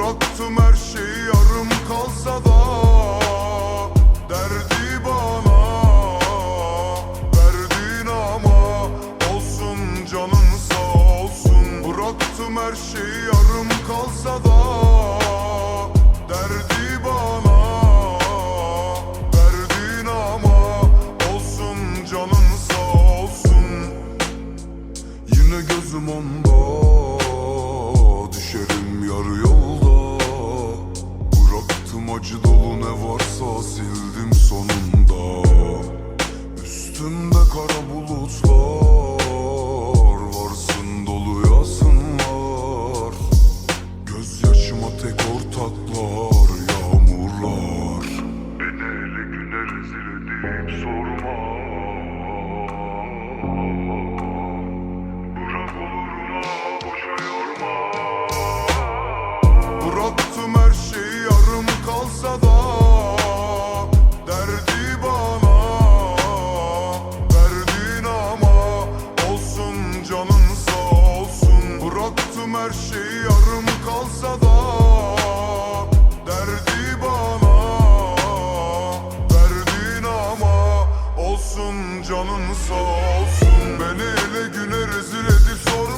Bıraktım her şeyi yarım kalsa da Derdi bana. Verdin ama Olsun canın sağ olsun. Bıraktım her şeyi yarım kalsa da Derdi bana. Verdin ama Olsun canın sağ olsun. Yine gözüm onda düşerim yarı yolda. Bıraktım acı dolu ne varsa sildim sonunda. Üstümde kara bulutlar Varsın dolu yazın var Gözyaşıma tek ortaklar yağmurlar. Beni ele güne rezil edip sorma. Bıraktım her şey yarım kalsa da Derdi bana Verdin ama Olsun canın sağ olsun. Beni ele güne rezil edip sorma